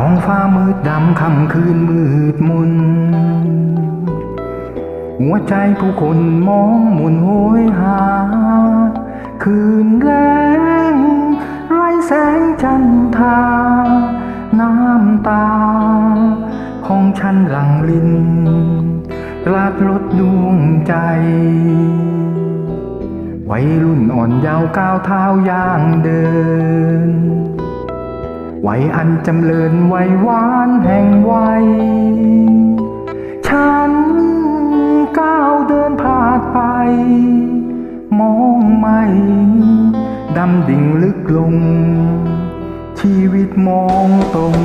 ของฟ้ามืดดำค่ำคืนมืดมุน หัวใจผู้คนมองมุนโหยหา คืนแรงไรแสงจันทา น้ำตา ของฉันหลังลินลาดลดดวงใจ วัยรุ่นอ่อนยาวก้าวเท้าย่างเดิน ไว้อันจำเริญวัยหวานแห่งวัยฉันก้าวเดินผ่านไป มองไม่ดำดิ่งลึกลง ชีวิตมองตรง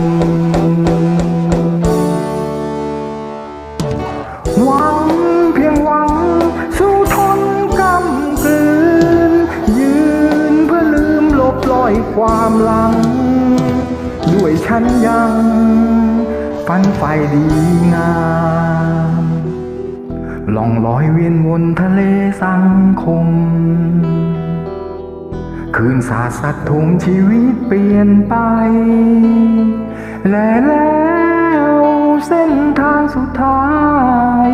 ฉันยังฝันไฟดีงามล่องลอยเวียนวนทะเลสังคม คืนสาสัตว์ทมชีวิตเปลี่ยนไป และแล้วเส้นทางสุดท้าย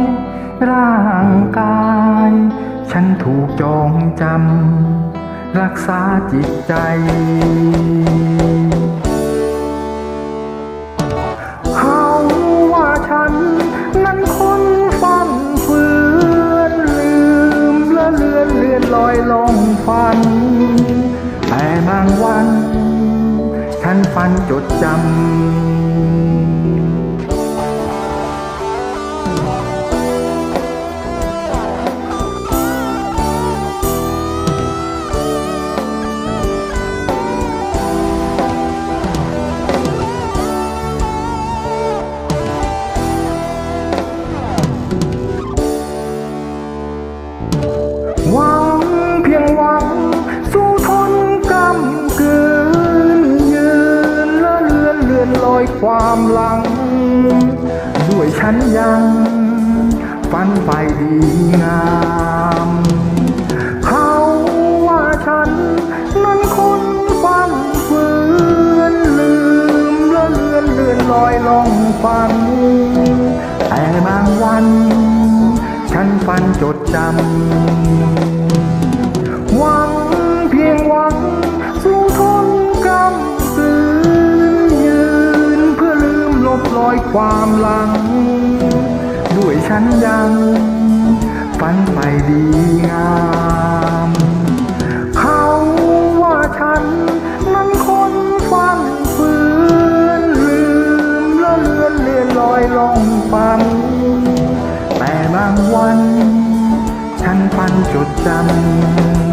ร่างกาย ฉันถูกจองจำ รักษาจิตใจ จดจำ ความหลัง ด้วยฉันยังฝันไปดีงามเขาว่าฉันนั้นคนฝันเฟือนลืมละเลือนเลือนลอยลองฝัน แต่บางวัน ฉันฝันจดจำ ความหลัง ด้วยฉันยัง ฝันไปดีงาม เขาว่าฉันนั้นคนฝันฟืนลืมละเลือนเลือนลอยลงฝัน แต่บางวัน ฉันฝันจดจำ